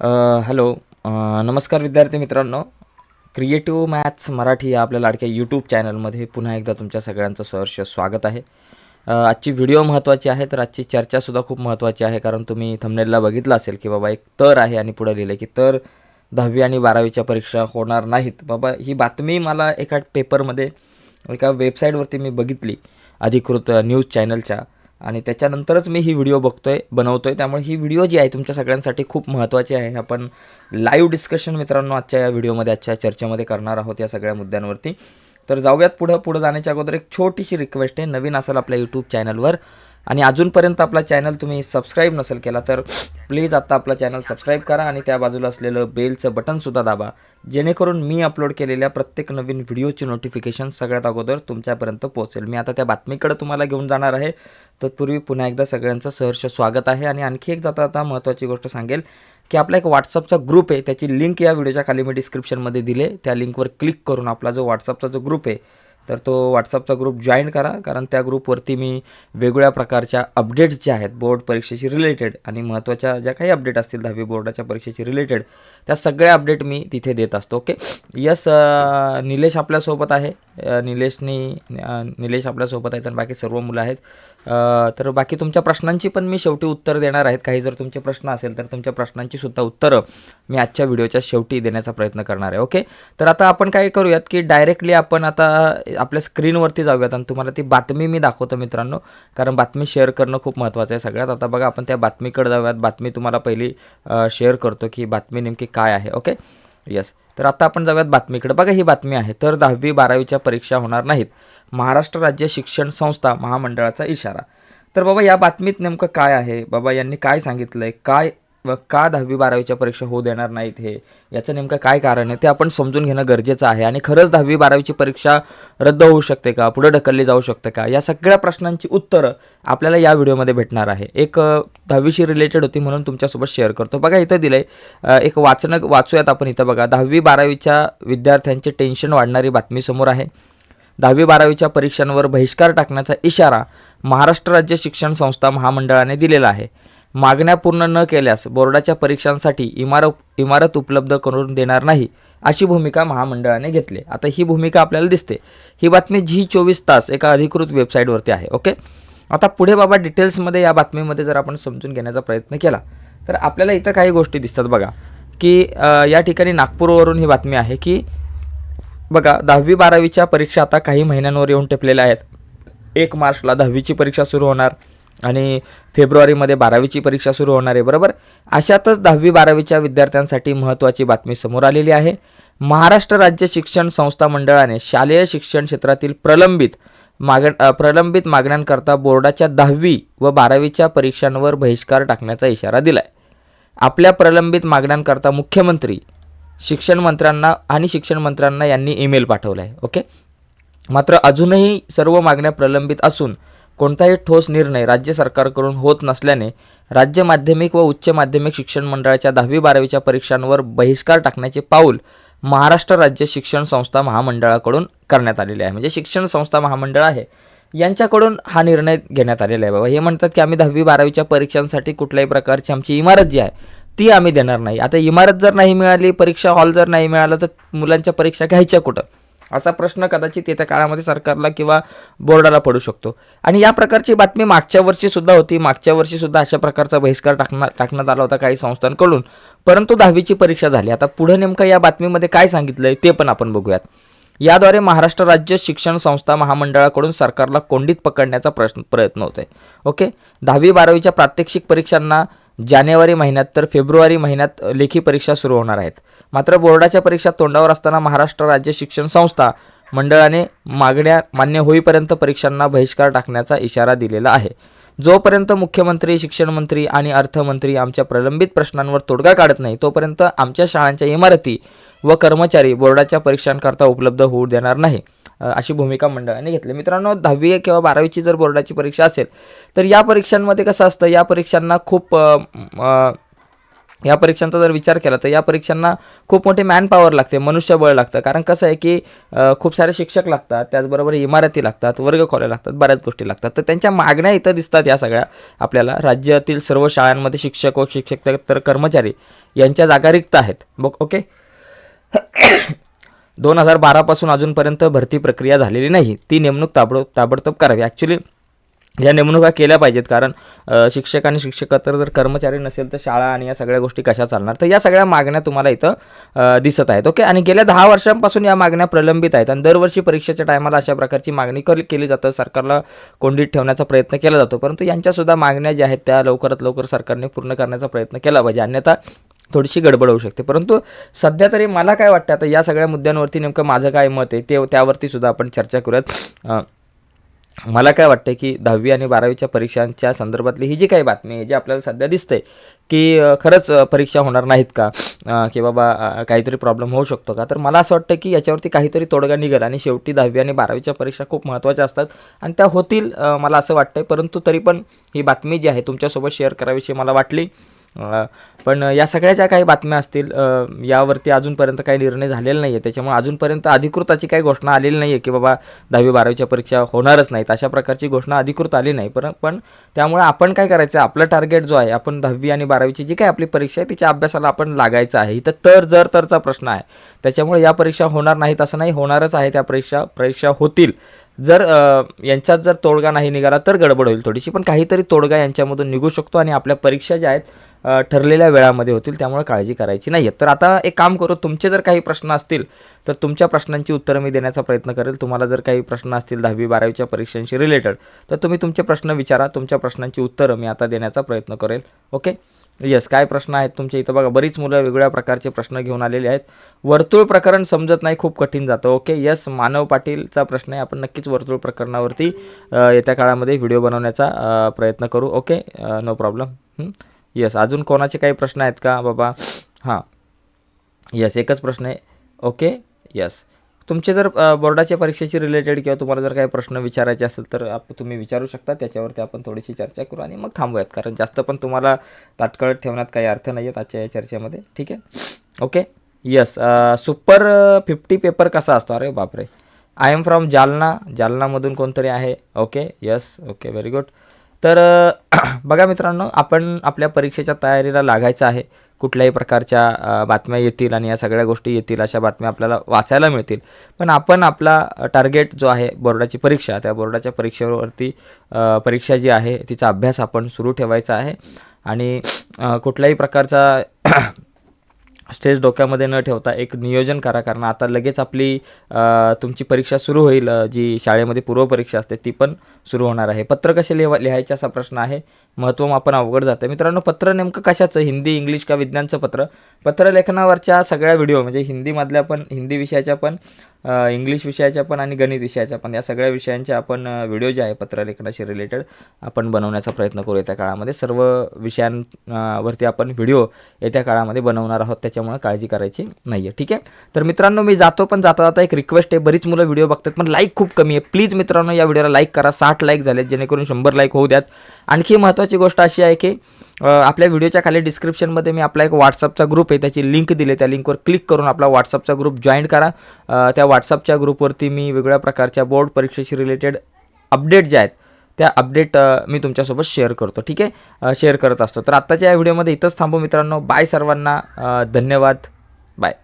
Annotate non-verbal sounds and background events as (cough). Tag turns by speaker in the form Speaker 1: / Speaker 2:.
Speaker 1: Hello नमस्कार विद्यार्थी मित्रांनो. क्रिएटिव्ह मॅथ्स मराठी या आपल्या लाडक्या यूट्यूब चॅनलमध्ये पुन्हा एकदा तुमच्या सगळ्यांचं सहर्ष स्वागत आहे. आजची व्हिडिओ महत्त्वाची आहे तर आजची चर्चासुद्धा खूप महत्त्वाची आहे कारण तुम्ही थंबनेलला बघितलं असेल की बाबा एक तर आहे आणि पुढे लिहिलं की तर दहावी आणि बारावीच्या परीक्षा होणार नाहीत. बाबा ही बातमी मला एका पेपरमध्ये एका वेबसाईटवरती मी बघितली अधिकृत न्यूज चॅनलच्या आणि त्याच्यानंतरच मी ही व्हिडिओ बघतो आहे बनवतो आहे त्यामुळे ही व्हिडिओ जी आहे तुमच्या सगळ्यांसाठी खूप महत्त्वाची आहे. आपण लाईव्ह डिस्कशन मित्रांनो आजच्या या व्हिडिओमध्ये आजच्या चर्चेमध्ये करणार आहोत या सगळ्या मुद्द्यांवरती. तर जाऊयात पुढं. पुढं जाण्याच्या अगोदर एक छोटीशी रिक्वेस्ट आहे. नवीन असेल आपल्या यूट्यूब चॅनलवर आणि अजूनपर्यंत आपला चॅनल तुम्ही सबस्क्राईब नसेल केला तर प्लीज आत्ता आपला चॅनल सबस्क्राईब करा आणि त्या बाजूला असलेलं बेलचं बटनसुद्धा दाबा. जेणेकरून मी अपलोड केलेल्या प्रत्येक नवीन व्हिडिओची नोटिफिकेशन सगळ्यात अगोदर तुमच्यापर्यंत पोहोचेल. मी आता त्या बातमीकडे तुम्हाला घेऊन जाणार आहे. तत्पूर्वी पुन्हा एकदा सगळ्यांचं सहर्ष स्वागत आहे आणि आणखी एक जाता आता महत्त्वाची गोष्ट सांगेल की आपला एक व्हॉट्सअपचा ग्रुप आहे. त्याची लिंक या व्हिडिओच्या खाली मी डिस्क्रिप्शनमध्ये दिले. त्या लिंकवर क्लिक करून आपला जो व्हॉट्सअपचा जो ग्रुप आहे तर तो व्हॉट्सअपचा ग्रुप जॉईन करा कारण त्या ग्रुपवरती मी वेगवेगळ्या प्रकारच्या अपडेट्स ज्या आहेत बोर्ड परीक्षेशी रिलेटेड आणि महत्त्वाच्या ज्या काही अपडेट असतील दहावी बोर्डाच्या परीक्षेशी रिलेटेड त्या सगळ्या अपडेट मी तिथे देत असतो. ओके यस निलेश आपल्यासोबत आहे. निलेशनी निलेश आपल्यासोबत आहेत आणि बाकी सर्व मुलं आहेत. तर बाकी तुमच्या प्रश्नांची पण मी शेवटी उत्तर देणार आहेत. काही जर तुमचे प्रश्न असेल तर तुमच्या प्रश्नांची सुद्धा उत्तरं मी आजच्या व्हिडिओच्या शेवटी देण्याचा प्रयत्न करणार आहे. ओके? तर आता आपण काय करूयात की डायरेक्टली आपण आता आपल्या स्क्रीनवरती जाऊयात आणि तुम्हाला ती बातमी मी दाखवतो मित्रांनो. कारण बातमी शेअर करणं खूप महत्त्वाचं आहे सगळ्यात. आता बघा आपण त्या बातमीकडे जाऊयात. बातमी तुम्हाला पहिली शेअर करतो की बातमी नेमकी काय आहे. ओके? येस तर आता आपण जाऊयात बातमीकडे बघा ही बातमी आहे. तर दहावी बारावीच्या परीक्षा होणार नाहीत. महाराष्ट्र राज्य शिक्षण संस्था महामंडळाचा इशारा. तर बाबा या बातमीत नेमकं काय आहे? बाबा यांनी काय सांगितलं आहे काय किंवा का दहावी बारावीच्या परीक्षा होऊ देणार नाहीत हे? याचं नेमकं काय कारण आहे? ते आपण समजून घेणं गरजेचं आहे. आणि खरंच दहावी बारावीची परीक्षा रद्द होऊ शकते का? पुढे ढकलली जाऊ शकते का? या सगळ्या प्रश्नांची उत्तरं आपल्याला या व्हिडिओमध्ये भेटणार आहे. एक दहावीशी रिलेटेड होती म्हणून तुमच्यासोबत शेअर करतो. बघा इथं दिलं आहे एक वाचणं वाचूयात आपण इथं बघा. दहावी बारावीच्या विद्यार्थ्यांचे टेन्शन वाढणारी बातमी समोर आहे. दहावी बारावीच्या परीक्षांवर बहिष्कार टाकण्याचा इशारा महाराष्ट्र राज्य शिक्षण संस्था महामंडळाने दिलेला आहे. मागण्या पूर्ण न केल्यास बोर्डाच्या परीक्षांसाठी इमारत इमारत उपलब्ध करून देणार नाही अशी भूमिका महामंडळाने घेतली. आता ही भूमिका आपल्याला दिसते. ही बातमी झी चोवीस तास एका अधिकृत वेबसाईटवरती आहे ओके? आता पुढे बाबा डिटेल्समध्ये या बातमीमध्ये जर आपण समजून घेण्याचा प्रयत्न केला तर आपल्याला इथं काही गोष्टी दिसतात बघा की या ठिकाणी नागपूरवरून ही बातमी आहे की बघा दहावी बारावीच्या परीक्षा आता काही महिन्यांवर येऊन टेपलेल्या आहेत. एक मार्चला दहावीची परीक्षा सुरू होणार. आणि फेब्रुवारीमध्ये बारावीची परीक्षा सुरू होणार आहे बरोबर? अशातच दहावी बारावीच्या विद्यार्थ्यांसाठी महत्त्वाची बातमी समोर आलेली आहे. महाराष्ट्र राज्य शिक्षण संस्था मंडळाने शालेय शिक्षण क्षेत्रातील प्रलंबित माग प्रलंबित मागण्यांकरता बोर्डाच्या दहावी व बारावीच्या परीक्षांवर बहिष्कार टाकण्याचा इशारा दिला आहे आपल्या प्रलंबित मागण्यांकरता मुख्यमंत्री शिक्षण मंत्र्यांना आणि शिक्षण मंत्र्यांना यांनी ईमेल पाठवला आहे ओके? मात्र अजूनही सर्व मागण्या प्रलंबित असून कोणताही ठोस निर्णय राज्य सरकारकडून होत नसल्याने राज्य माध्यमिक व उच्च माध्यमिक शिक्षण मंडळाच्या दहावी बारावीच्या परीक्षांवर बहिष्कार टाकण्याचे पाऊल महाराष्ट्र राज्य शिक्षण संस्था महामंडळाकडून करण्यात आलेले आहे. म्हणजे शिक्षण संस्था महामंडळ आहे. यांच्याकडून हा निर्णय घेण्यात आलेला आहे. बाबा हे म्हणतात की आम्ही दहावी बारावीच्या परीक्षांसाठी कुठल्याही प्रकारची आमची इमारत जी आहे ती आम्ही देणार नाही. आता इमारत जर नाही मिळाली परीक्षा हॉल जर नाही मिळाला तर मुलांच्या परीक्षा घ्यायच्या कुठं? असा प्रश्न कदाचित येत्या काळामध्ये सरकारला किंवा बोर्डाला पडू शकतो. आणि या प्रकारची बातमी मागच्या वर्षीसुद्धा होती. मागच्या वर्षीसुद्धा अशा प्रकारचा बहिष्कार टाकणार टाकण्यात आला होता काही संस्थांकडून. परंतु दहावीची परीक्षा झाली. आता पुढे नेमकं या बातमीमध्ये काय सांगितलंय ते पण आपण बघूयात. याद्वारे महाराष्ट्र राज्य शिक्षण संस्था महामंडळाकडून सरकारला कोंडीत पकडण्याचा प्रश्न प्रयत्न होत आहे ओके? दहावी बारावीच्या प्रात्यक्षिक परीक्षांना जानेवारी महिन्यात तर फेब्रुवारी महिन्यात लेखी परीक्षा सुरू होणार आहेत. मात्र बोर्डाच्या परीक्षा तोंडावर असताना महाराष्ट्र राज्य शिक्षण संस्था मंडळाने मागण्या मान्य होईपर्यंत परीक्षांना बहिष्कार टाकण्याचा इशारा दिलेला आहे. जोपर्यंत मुख्यमंत्री शिक्षण मंत्री आणि अर्थमंत्री आमच्या प्रलंबित प्रश्नांवर तोडगा काढत नाही तोपर्यंत आमच्या शाळांच्या इमारती व कर्मचारी बोर्डाच्या परीक्षांकरता उपलब्ध होऊ देणार नाही अशी भूमिका मंडळाने घेतली. मित्रांनो दहावी किंवा बारावीची जर बोर्डाची परीक्षा असेल तर या परीक्षांमध्ये कसं असतं या परीक्षांना खूप या परीक्षांचा जर विचार केला तर या परीक्षांना खूप मोठे मॅन पॉवर लागते मनुष्यबळ लागतं. कारण कसं आहे की खूप सारे शिक्षक लागतात त्याचबरोबर इमारती लागतात वर्ग खोल्या लागतात बऱ्याच गोष्टी लागतात. तर त्यांच्या मागण्या इथं दिसतात या सगळ्या आपल्याला. राज्यातील सर्व शाळांमध्ये शिक्षक व शिक्षक तर कर्मचारी यांच्या जागा रिक्त आहेत. बघ ओके (coughs) दोन हजार बारापासून अजूनपर्यंत भरती प्रक्रिया झालेली नाही. ती नेमणूक ताबड ताबडतोब करावी. ॲक्च्युली या नेमणुका केल्या पाहिजेत कारण शिक्षक आणि शिक्षकेतर जर कर्मचारी नसेल तर शाळा आणि या सगळ्या गोष्टी कशा चालणार? तर या सगळ्या मागण्या तुम्हाला इथं दिसत आहेत. ओके आणि गेल्या दहा वर्षांपासून या मागण्या प्रलंबित आहेत आणि दरवर्षी परीक्षेच्या टायमाला अशा प्रकारची मागणी कर केली जातं. सरकारला कोंडीत ठेवण्याचा प्रयत्न केला जातो. परंतु यांच्यासुद्धा मागण्या ज्या आहेत त्या लवकरात लवकर सरकारने पूर्ण करण्याचा प्रयत्न केला पाहिजे. अन्यथा थोडीशी गडबड होऊ शकते. परंतु सध्या तरी मला काय वाटतं आता या सगळ्या मुद्द्यांवरती नेमकं माझं काय मत आहे ते त्यावरती सुद्धा आपण चर्चा करूयात. मला काय वाटतं की दहावी आणि बारावीच्या परीक्षांच्या संदर्भातली ही जी काही बातमी आहे जी आपल्याला सध्या दिसते की खरंच परीक्षा होणार नाहीत का? की बाबा काहीतरी प्रॉब्लेम होऊ शकतो का? तर मला असं वाटतं की याच्यावरती काहीतरी तोडगा निघेल आणि शेवटी दहावी आणि बारावीच्या परीक्षा खूप महत्त्वाच्या असतात आणि त्या होतील मला असं वाटतं परंतु तरी पण ही बातमी जी आहे तुमच्यासोबत शेअर करावीशी मला वाटली. पण या सगळ्या ज्या काही बातम्या असतील यावरती अजूनपर्यंत काही निर्णय झालेला नाही आहे त्याच्यामुळे अजूनपर्यंत अधिकृताची काही घोषणा आलेली नाही आहे की बाबा दहावी बारावीच्या परीक्षा होणारच नाहीत. अशा प्रकारची घोषणा अधिकृत आली नाही. पण पण त्यामुळे आपण काय करायचं? आपलं टार्गेट जो आहे आपण दहावी आणि बारावीची जी काही आपली परीक्षा आहे तिच्या अभ्यासाला आपण लागायचं आहे. इथं तर जर तरचा प्रश्न आहे. त्याच्यामुळे या परीक्षा होणार नाहीत असं नाही. होणारच आहे त्या परीक्षा. परीक्षा होतील. जर यांच्यात जर तोडगा नाही निघाला तर गडबड होईल थोडीशी. पण काहीतरी तोडगा यांच्यामधून निघू शकतो आणि आपल्या परीक्षा ज्या आहेत ठरलेल्या वेळामध्ये होतील त्यामुळे काळजी करायची नाही आहे तर आता एक काम करू तुमचे जर काही प्रश्न असतील तर तुमच्या प्रश्नांची उत्तरं मी देण्याचा प्रयत्न करेल. तुम्हाला जर काही प्रश्न असतील दहावी बारावीच्या परीक्षांशी रिलेटेड तर तुम्ही तुमचे प्रश्न विचारा. तुमच्या प्रश्नांची उत्तरं मी आता देण्याचा प्रयत्न करेल. ओके येस काय प्रश्न आहेत तुमच्या इथं बघा बरीच मुलं वेगवेगळ्या प्रकारचे प्रश्न घेऊन आलेले आहेत. वर्तुळ प्रकरण समजत नाही खूप कठीण जातं. ओके यस मानव पाटीलचा प्रश्न आहे. आपण नक्कीच वर्तुळ प्रकरणावरती येत्या काळामध्ये व्हिडिओ बनवण्याचा प्रयत्न करू. ओके नो प्रॉब्लेम येस अजून कोणाचे काही प्रश्न आहेत का बाबा? हां. येस एकच प्रश्न आहे. ओके यस तुमचे जर बोर्डाच्या परीक्षेशी रिलेटेड किंवा तुम्हाला जर काही प्रश्न विचारायचे असेल तर आप तुम्ही विचारू शकता. त्याच्यावरती आपण थोडीशी चर्चा करू आणि मग थांबूयात. कारण जास्त पण तुम्हाला तात्काळ ठेवण्यात काही अर्थ नाही आहेत आजच्या या चर्चेमध्ये. ठीक आहे? Okay yes super fifty paper कसा असतो? अरे बापरे. I am from Jalna. जालनामधून कोणतरी आहे. Okay yes okay very good तर (clears throat) बघा मित्रांनो आपण आपल्या परीक्षेच्या तयारीला लागायचं आहे. कुठल्याही प्रकारच्या बातम्या येतील आणि या सगळ्या गोष्टी येतील अशा बातम्या आपल्याला वाचायला मिळतील. पण आपण आपला टार्गेट जो आहे बोर्डाची परीक्षा त्या बोर्डाच्या परीक्षेवरती परीक्षा जी आहे तिचा अभ्यास आपण सुरू ठेवायचा आहे. आणि कुठल्याही प्रकारचा स्टेज डोक्यामध्ये न ठेवता एक नियोजन करा कारण आता लगेच आपली तुमची परीक्षा सुरू होईल जी शाळेमध्ये पूर्वपरीक्षा असते ती पण सुरू होणार आहे. पत्र कसे लिहा लिहायचे असा प्रश्न आहे. महत्त्वमापन अवघड जातं. मित्रांनो पत्र नेमकं कशाचं? हिंदी इंग्लिश का विज्ञानचं पत्र? पत्रलेखनावरच्या सगळ्या व्हिडिओ म्हणजे हिंदीमधल्या पण हिंदी विषयाच्या पण इंग्लिश विषयाच्या पण आणि गणित विषयाच्या पण. या सगळ्या विषयांच्या आपण व्हिडिओ जे आहे पत्रलेखनाशी रिलेटेड आपण बनवण्याचा प्रयत्न करू येत्या काळामध्ये. सर्व विषयांवरती आपण व्हिडिओ येत्या काळामध्ये बनवणार आहोत. त्याच्यामुळे काळजी करायची नाही आहे ठीक आहे? तर मित्रांनो मी जातो पण जाता जाता एक रिक्वेस्ट आहे. बरीच मुलं व्हिडिओ बघतात पण लाईक खूप कमी आहे. प्लीज मित्रांनो या व्हिडिओला लाईक करा. साठ लाईक झालेत जेणेकरून शंभर लाईक होऊ द्यात. आणखी महत्त्वाची गोष्ट अशी आहे की आपल्या व्हिडिओच्या खाली डिस्क्रिप्शनमध्ये मी आपला एक व्हॉट्सअपचा ग्रुप आहे त्याची लिंक दिली त्या लिंकवर क्लिक करून आपला व्हॉट्सअपचा ग्रुप जॉईन करा. त्या व्हॉट्सअपच्या ग्रुपवरती मी वेगवेगळ्या प्रकारच्या बोर्ड परीक्षेशी रिलेटेड अपडेट ज्या आहेत त्या अपडेट मी तुमच्यासोबत शेअर करतो. ठीक आहे? शेअर करत असतो. तर आत्ताच्या या व्हिडिओमध्ये इथंच थांबू मित्रांनो. बाय सर्वांना. धन्यवाद. बाय